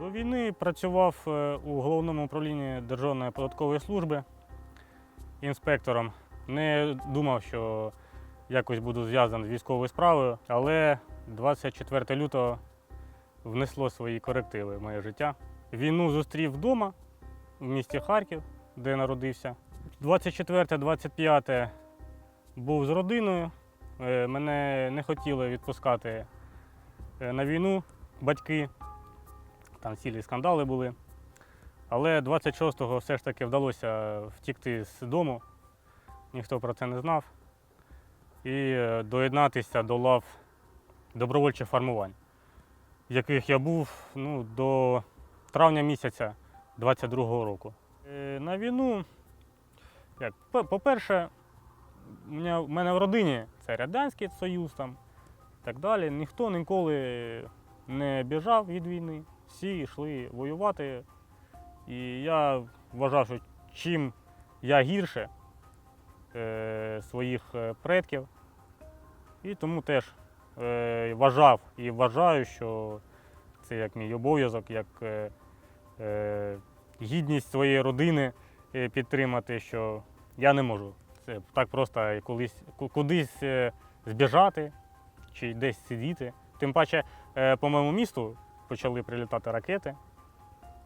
До війни працював е, у головному управлінні Державної податкової служби інспектором. Не думав, що якось буду зв'язаний з військовою справою, але 24 лютого внесло свої корективи в моє життя. Війну зустрів вдома в місті Харків, де народився. 24-25 був з родиною. Е, Мене не хотіли відпускати е, на війну батьки. Там цілі скандали були. Але 26-го все ж таки вдалося втікти з дому. Ніхто про це не знав. І е, доєднатися до лав добровольчих формувань, в яких я був ну, до травня місяця 22-го року. Е, На війну, як, по- по-перше, в мене в родині це Радянський Союз там, так далі. Ніхто ніколи не біжав від війни. Всі йшли воювати. І я вважав, що чим я гірше е, своїх е, предків, і тому теж е, вважав і вважаю, що це як мій обов'язок, як е, е, гідність своєї родини е, підтримати, що я не можу. Це так просто колись, кудись е, збіжати чи десь сидіти. Тим паче по моєму місту почали прилітати ракети.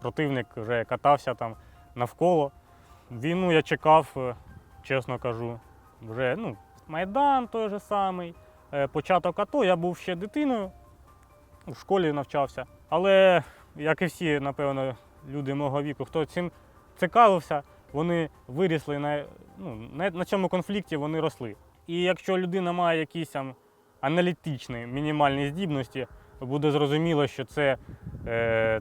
Противник вже катався там навколо. Війну я чекав, е, чесно кажу. Вже ну, Майдан той же самий, е, початок АТО. Я був ще дитиною, в школі навчався. Але, як і всі, напевно, люди мого віку, хто цим цікавився, вони вирісли на, ну, на, цьому конфлікті, вони росли. І якщо людина має якісь там аналітичні мінімальні здібності, буде зрозуміло, що це е,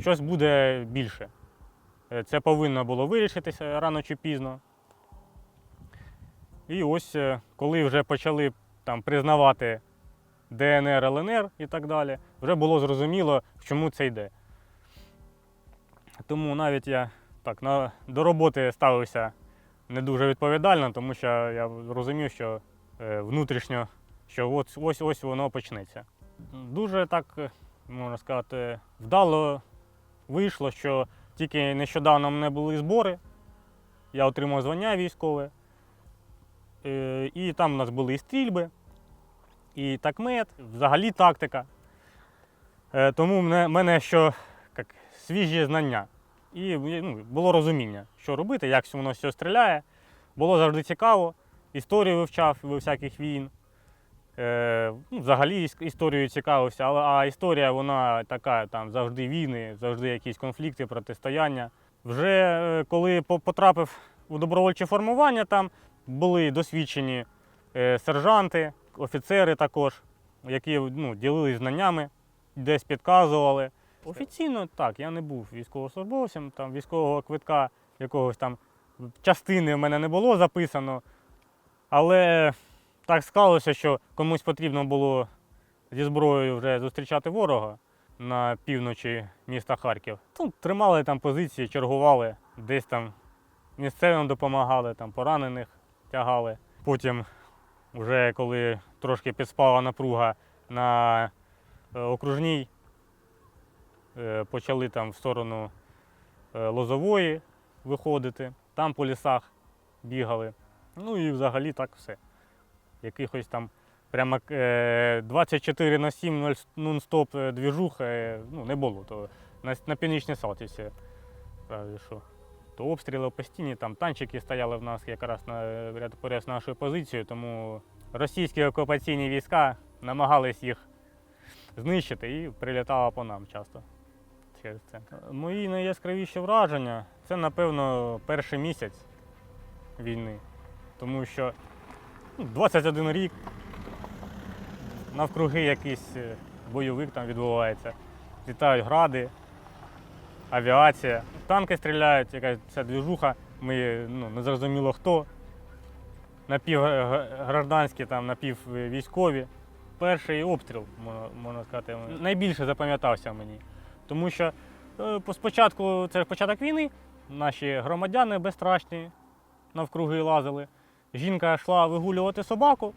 щось буде більше. Е, Це повинно було вирішитися рано чи пізно. І ось е, коли вже почали там признавати ДНР, ЛНР і так далі, вже було зрозуміло, в чому це йде. Тому навіть я так на, до роботи ставився не дуже відповідально, тому що я розумів, що е, внутрішньо, що ось ось ось воно почнеться. Дуже так, е, можна сказати, вдало вийшло, що тільки нещодавно в мене були збори, я отримав звання військове. Е, І там у нас були і стрільби, і такмет, взагалі тактика. Е, Тому в мене, що як, свіжі знання. І ну, було розуміння, що робити, як воно все стріляє. Було завжди цікаво. Історію вивчав всяких війн. Е, ну, взагалі історією цікавився, але а історія вона така, там завжди війни, завжди якісь конфлікти, протистояння. Вже е, коли потрапив у добровольче формування, там були досвідчені е, сержанти, офіцери також, які ну, ділились знаннями, десь підказували. Офіційно так, я не був військовослужбовцем, там військового квитка якогось там частини в мене не було записано. Але так склалося, що комусь потрібно було зі зброєю вже зустрічати ворога на півночі міста Харків. Ну, тримали там позиції, чергували, десь там місцевим допомагали, там поранених тягали. Потім, вже коли трошки підспала напруга на е, окружній, е, почали там в сторону е, Лозової виходити, там по лісах бігали. Ну і взагалі так все. Якихось там прямо е, 24 на 7 нон-стоп е, двіжух е, ну, не було. То на, на північній Салтівці. Що. То обстріли постійні, там танчики стояли в нас якраз на е, ряд поряд нашою позицією, тому російські окупаційні війська намагались їх знищити і прилітало по нам часто через це. Мої найяскравіші враження це, напевно, перший місяць війни. Тому що 21 рік, навкруги якийсь е, бойовик там відбувається. Літають гради, авіація. Танки стріляють, якась ця двіжуха, ми ну, не зрозуміло хто. Напівгражданські, там, напіввійськові. Перший обстріл, можна, можна сказати, найбільше запам'ятався мені. Тому що е, спочатку це початок війни, наші громадяни безстрашні навкруги лазили. Жінка йшла вигулювати собаку.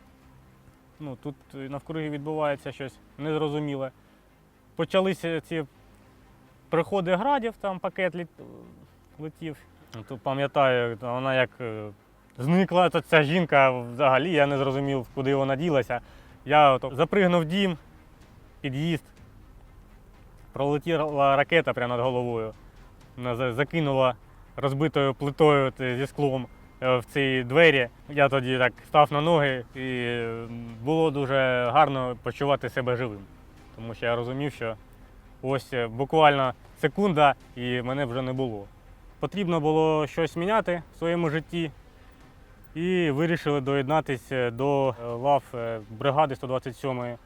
Ну, тут навкруги відбувається щось незрозуміле. Почалися ці приходи градів, там пакет літ... летів. Ну, То пам'ятаю, вона як е, зникла то ця жінка взагалі, я не зрозумів, куди вона ділася. Я от запригнув дім, під'їзд, пролетіла ракета прямо над головою. Вона закинула розбитою плитою зі склом е, в ці двері. Я тоді так став на ноги і е, було дуже гарно почувати себе живим. Тому що я розумів, що ось е, буквально секунда і мене вже не було. Потрібно було щось міняти в своєму житті і вирішили доєднатися до е, лав е, бригади 127-ї.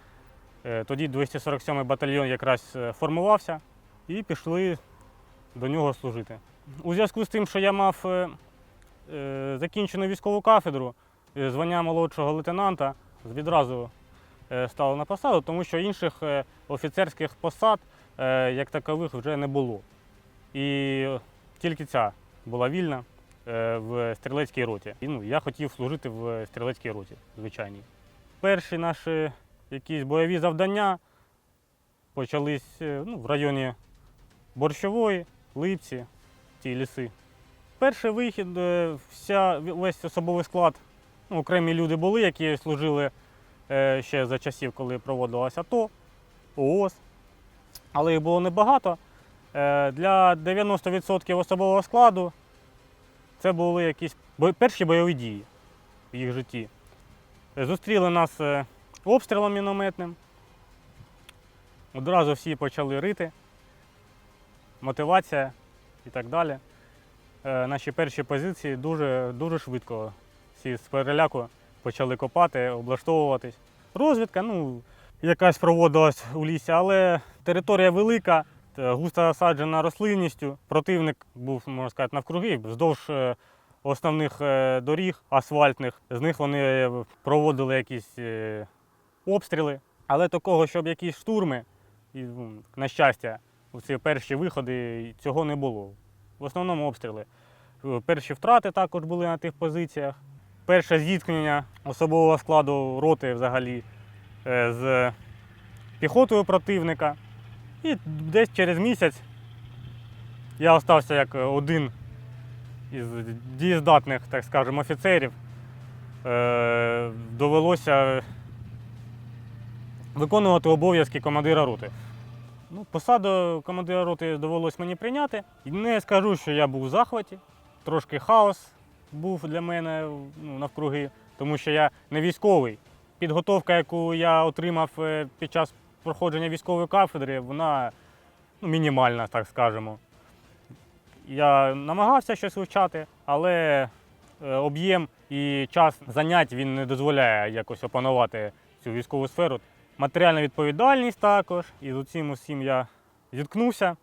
Е, Тоді 247-й батальйон якраз е, формувався і пішли до нього служити. У зв'язку з тим, що я мав е, е, закінчену військову кафедру, е, звання молодшого лейтенанта відразу е, стало на посаду, тому що інших е, офіцерських посад е, як такових вже не було. І тільки ця була вільна е, в стрілецькій роті. І, ну, я хотів служити в стрілецькій роті, звичайній. Перші наші якісь бойові завдання почались е, ну, в районі Борщової, Липці, ті ліси. Перший вихід, е, вся, весь особовий склад, ну, окремі люди були, які служили е, ще за часів, коли проводилося АТО, ООС. Але їх було небагато. Е, Для 90% особового складу це були якісь перші бойові дії в їх житті. Зустріли нас обстрілом мінометним. Одразу всі почали рити, мотивація і так далі. Е, Наші перші позиції дуже, дуже швидко всі з переляку почали копати, облаштовуватись. Розвідка, ну, якась проводилась у лісі, але територія велика, е, густо осаджена рослинністю. Противник був, можна сказати, навкруги, вздовж е, основних доріг асфальтних. З них вони проводили якісь обстріли. Але такого, щоб якісь штурми, ну, на щастя, у ці перші виходи цього не було. В основному обстріли. Е, Перші втрати також були на тих позиціях. Перше зіткнення особового складу роти взагалі е, з піхотою противника. І десь через місяць я остався як один із дієздатних, так скажемо, офіцерів. Е, Довелося виконувати обов'язки командира роти. Ну, посаду командира роти довелось мені прийняти. Не скажу, що я був у захваті. Трошки хаос був для мене ну, навкруги, тому що я не військовий. Підготовка, яку я отримав е, під час проходження військової кафедри, вона ну, мінімальна, так скажемо. Я намагався щось вивчати, але е, об'єм і час занять він не дозволяє якось опанувати цю військову сферу. Матеріальна відповідальність також, і з цим усім я зіткнувся,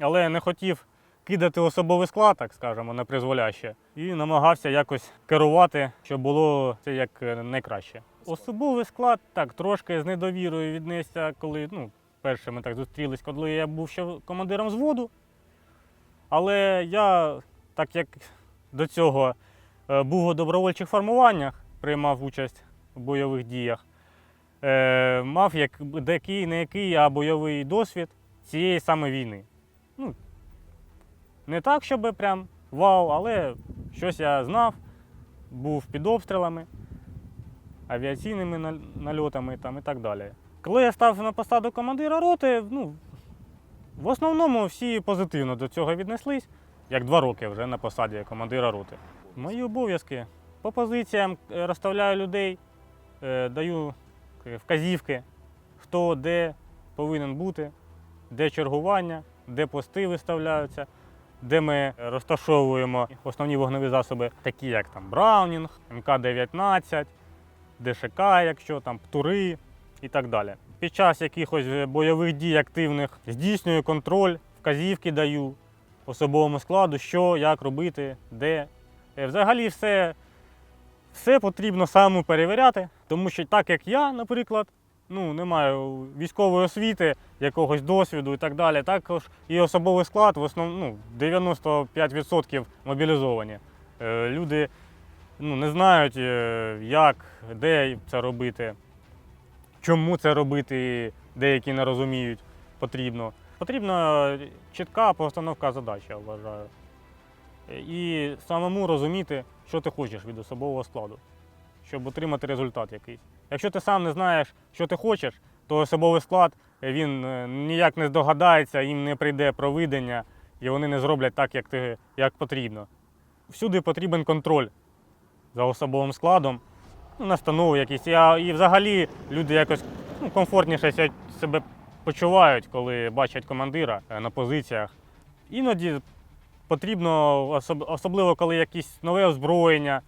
але не хотів кидати особовий склад, так скажемо, на призволяще, і намагався якось керувати, щоб було це як е, найкраще. Особовий склад так трошки з недовірою віднесся, коли ну, перше ми так зустрілись, коли я був ще командиром взводу. Але я, так як до цього е, був у добровольчих формуваннях, приймав участь в бойових діях, мав як деякий, не який, а бойовий досвід цієї саме війни. Ну, не так, щоб прям вау, але щось я знав, був під обстрілами, авіаційними нальотами там, і так далі. Коли я став на посаду командира роти, ну, в основному всі позитивно до цього віднеслись, як два роки вже на посаді командира роти. Мої обов'язки по позиціям е, розставляю людей, е, даю е, вказівки, хто де повинен бути, де чергування, де пости виставляються, де ми розташовуємо основні вогневі засоби, такі як там Браунінг, МК-19, ДШК, якщо там птури і так далі. Під час якихось бойових дій активних здійснюю контроль, вказівки даю особовому складу, що, як робити, де. Е, Взагалі все, все потрібно самому перевіряти, тому що так як я, наприклад, ну, не маю військової освіти, якогось досвіду і так далі, також і особовий склад в основному ну, 95% мобілізовані. Е, Люди ну, не знають, е, як, де це робити, чому це робити, деякі не розуміють, потрібно. Потрібна чітка постановка задач, я вважаю. І самому розуміти, що ти хочеш від особового складу, щоб отримати результат якийсь. Якщо ти сам не знаєш, що ти хочеш, то особовий склад він е, ніяк не здогадається, їм не прийде провидення, і вони не зроблять так, як, ти, як потрібно. Всюди потрібен контроль за особовим складом, ну, настанови якісь. І взагалі люди якось ну, комфортніше себе почувають, коли бачать командира е, на позиціях. Іноді потрібно, особливо коли якісь нове озброєння,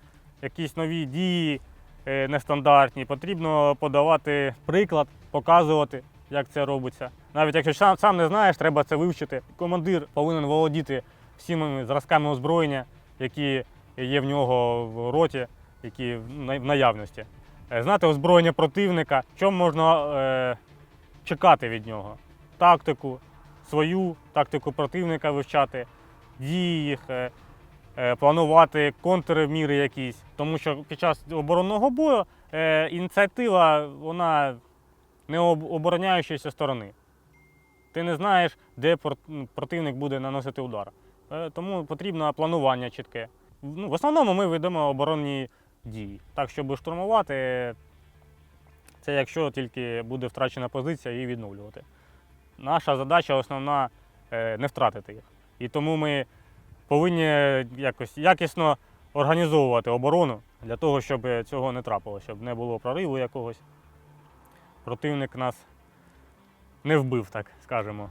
якісь нові дії е, нестандартні, потрібно подавати приклад, показувати, як це робиться. Навіть якщо сам, сам не знаєш, треба це вивчити. Командир повинен володіти всіми зразками озброєння, які є в нього в роті, які в наявності. Е, Знати озброєння противника, що можна е, чекати від нього. Тактику свою, тактику противника вивчати, дії їх, е, е, планувати контрміри якісь. Тому що під час оборонного бою е, ініціатива вона не об- обороняючої сторони. Ти не знаєш, де противник буде наносити удар. Тому потрібно планування чітке. Ну, в основному ми ведемо оборонні дії. Так, щоб штурмувати, це якщо тільки буде втрачена позиція, її відновлювати. Наша задача основна не втратити їх. І тому ми повинні якось якісно організовувати оборону для того, щоб цього не трапилося, щоб не було прориву якогось. Противник нас не вбив, так скажемо.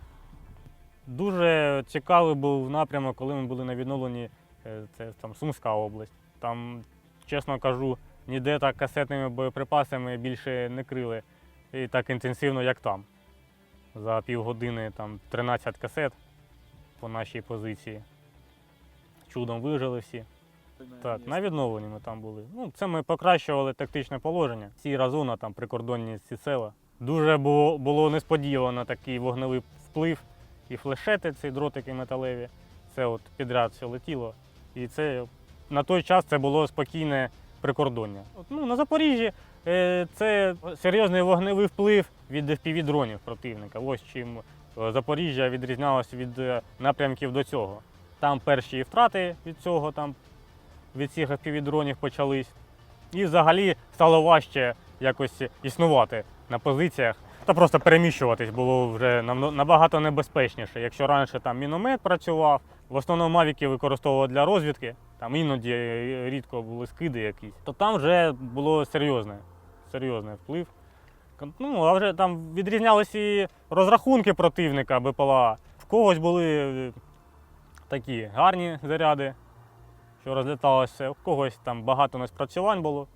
Дуже цікавий був напрямок, коли ми були на відновленні, е, це там Сумська область. Там, чесно кажу, ніде так касетними боєприпасами більше не крили і так інтенсивно, як там. За півгодини там 13 касет по нашій позиції. Чудом вижили всі. Так, на відновленні ми там були. Ну, це ми покращували тактичне положення. Сіра зона, там прикордонні ці села. Дуже було, було несподівано такий вогневий вплив. І флешети, ці дротики металеві. Це от підряд все летіло. І це на той час це було спокійне прикордоння. От, ну, на Запоріжжі е, це серйозний вогневий вплив від fpv дронів противника. Ось чим Запоріжжя відрізнялося від е, напрямків до цього. Там перші втрати від цього, там від цих fpv дронів почались. І взагалі стало важче якось існувати на позиціях. Та просто переміщуватись було вже набагато небезпечніше. Якщо раніше там міномет працював, в основному мавіки використовували для розвідки, там іноді е, рідко були скиди якісь, то там вже було серйозне, серйозний вплив. Ну, вже там відрізнялися і розрахунки противника БПЛА. В когось були е, такі гарні заряди, що розліталося, в когось там багато неспрацювань було.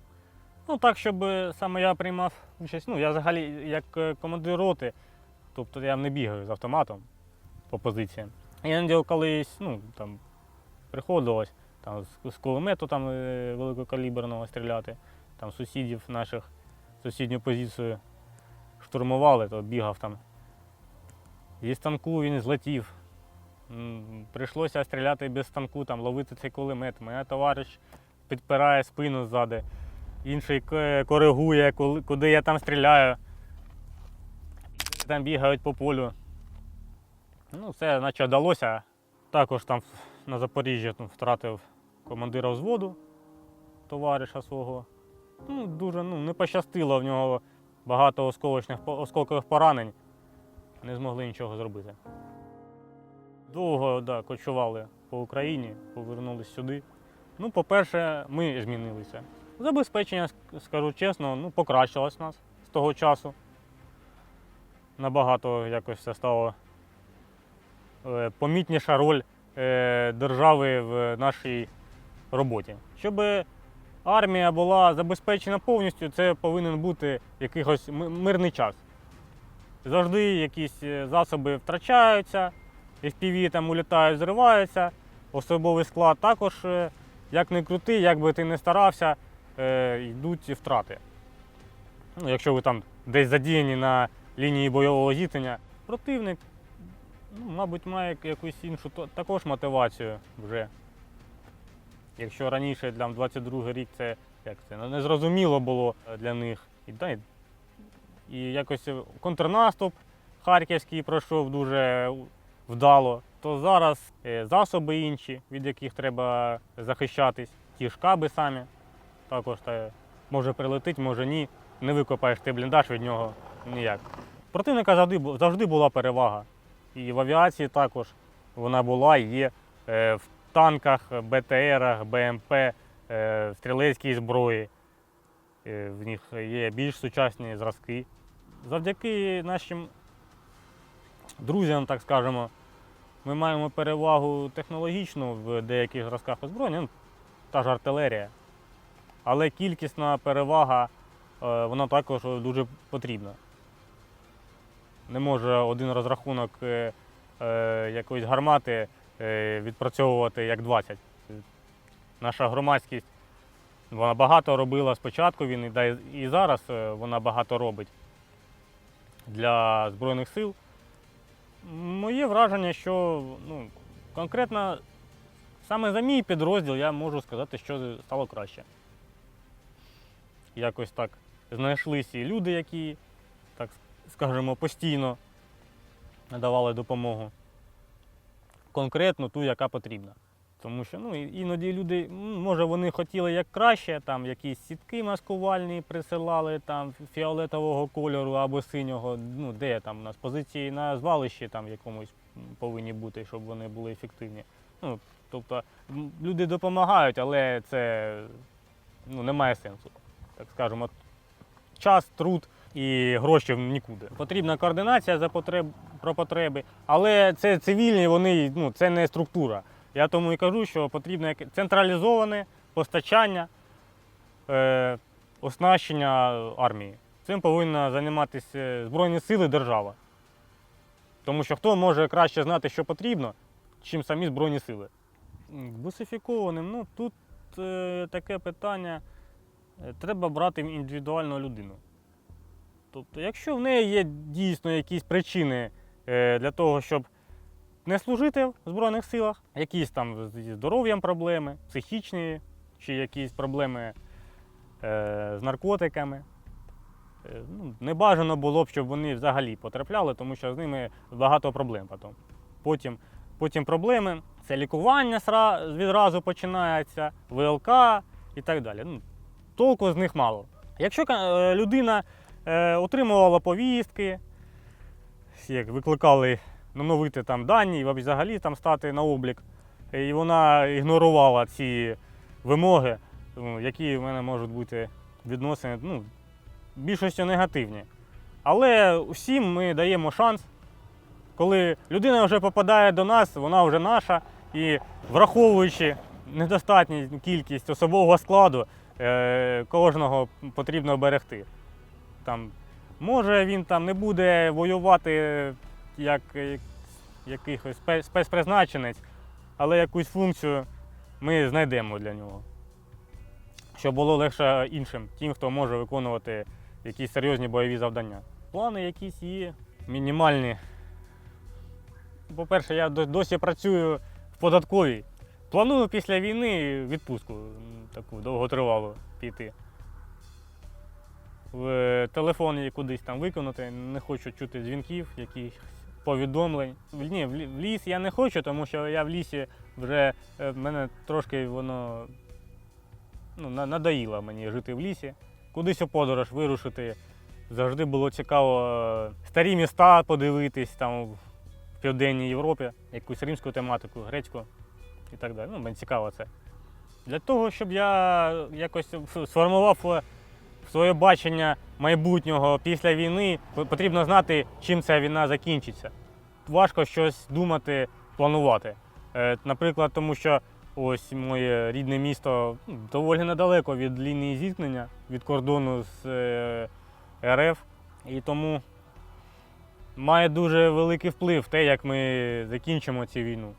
Ну так, щоб е, саме я приймав участь. Ну, я взагалі як е, командир роти, тобто я не бігаю з автоматом по позиціям. Іноді колись ну, там, приходилось там, з, кулемету там, великокаліберного стріляти, там сусідів наших сусідню позицію штурмували, то бігав там. Зі станку він злетів. Прийшлося стріляти без станку, там, ловити цей кулемет. Мене товариш підпирає спину ззади інший коригує, куди я там стріляю. Там бігають по полю. Ну, все, наче вдалося. Також там на Запоріжжі ну, втратив командира взводу, товариша свого. Ну, дуже ну, не пощастило в нього багато осколочних, осколкових поранень. Не змогли нічого зробити. Довго да, кочували по Україні, повернулися сюди. Ну, по-перше, ми змінилися. Забезпечення, скажу чесно, ну, покращилось у нас з того часу. Набагато якось це стало е, помітніша роль е, держави в нашій роботі. Щоб армія була забезпечена повністю, це повинен бути якийсь мирний час. Завжди якісь е, засоби втрачаються, FPV там улітають, зриваються, особовий склад також, е, як не крути, як би ти не старався, е, йдуть втрати. Ну, якщо ви там десь задіяні на лінії бойового зіткнення, противник, ну, мабуть, має якусь іншу також мотивацію вже. Якщо раніше для 22 рік це як це ну, незрозуміло було для них. І, да, і, якось контрнаступ, Харківський пройшов дуже вдало, то зараз е, засоби інші, від яких треба захищатись, ті ж каби самі. Також та, може прилетить, може ні. Не викопаєш ти бліндаж від нього ніяк. Противника завжди, завжди була перевага. І в авіації також вона була і є е, в танках, БТРах, БМП, е, стрілецькій зброї. Е, В них є більш сучасні зразки. Завдяки нашим друзям, так скажемо, ми маємо перевагу технологічну в деяких зразках озброєння, ну, та ж артилерія. Але кількісна перевага е, вона також дуже потрібна. Не може один розрахунок якоїсь гармати відпрацьовувати як 20. Наша громадськість вона багато робила спочатку да і- зараз е, вона багато робить для Збройних сил. Моє враження, що ну, конкретно саме за мій підрозділ я можу сказати, що стало краще. Якось так знайшлися і люди, які, так скажемо, постійно надавали допомогу. Конкретно ту, яка потрібна. Тому що ну, іноді люди, може, вони хотіли як краще, там якісь сітки маскувальні присилали там фіолетового кольору або синього. Ну, де там у нас позиції на звалищі там якомусь повинні бути, щоб вони були ефективні. Ну, тобто люди допомагають, але це ну, не має сенсу. Так скажемо, час, труд і гроші в нікуди. Потрібна координація за потреб, про потреби, але це цивільні, вони ну, це не структура. Я тому і кажу, що потрібне централізоване постачання, е, оснащення армії. Цим повинна займатися Збройні сили держава. Тому що хто може краще знати, що потрібно, чим самі Збройні сили. Бусифікованим, ну тут е, таке питання. Е, Треба брати індивідуальну людину. Тобто, якщо в неї є дійсно якісь причини е, для того, щоб не служити в Збройних силах, якісь там зі здоров'ям проблеми, психічні чи якісь проблеми е, з наркотиками. Е, ну, не бажано було б, щоб вони взагалі потрапляли, тому що з ними багато проблем потім. Потім, потім проблеми це лікування відразу починається, ВЛК і так далі. Ну, толку з них мало. Якщо людина отримувала повістки, як викликали новити там дані, взагалі там стати на облік, і вона ігнорувала ці вимоги, ну, які в мене можуть бути відносини, ну, в більшості негативні. Але всім ми даємо шанс. Коли людина вже попадає до нас, вона вже наша, і враховуючи недостатню кількість особового складу, е, кожного потрібно берегти. Там, може він там не буде воювати як, як якихось спецпризначенець, але якусь функцію ми знайдемо для нього. Щоб було легше іншим, тим, хто може виконувати якісь серйозні бойові завдання. Плани якісь є, мінімальні. По-перше, я досі працюю в податковій. Планую після війни відпустку таку довготривалу піти. В телефон її кудись там виконати, не хочу чути дзвінків, якихось повідомлень. Ні, в ліс я не хочу, тому що я в лісі вже е, мене трошки воно ну, надоїло мені жити в лісі. Кудись у подорож вирушити. Завжди було цікаво е, старі міста подивитись там в Південній Європі, якусь римську тематику, грецьку і так далі. Ну, мені цікаво це. Для того, щоб я якось сформував е, своє бачення майбутнього після війни, потрібно знати, чим ця війна закінчиться. Важко щось думати, планувати. Е, Наприклад, тому що ось моє рідне місто ну, доволі недалеко від лінії зіткнення, від кордону з е, РФ. І тому має дуже великий вплив те, як ми закінчимо цю війну.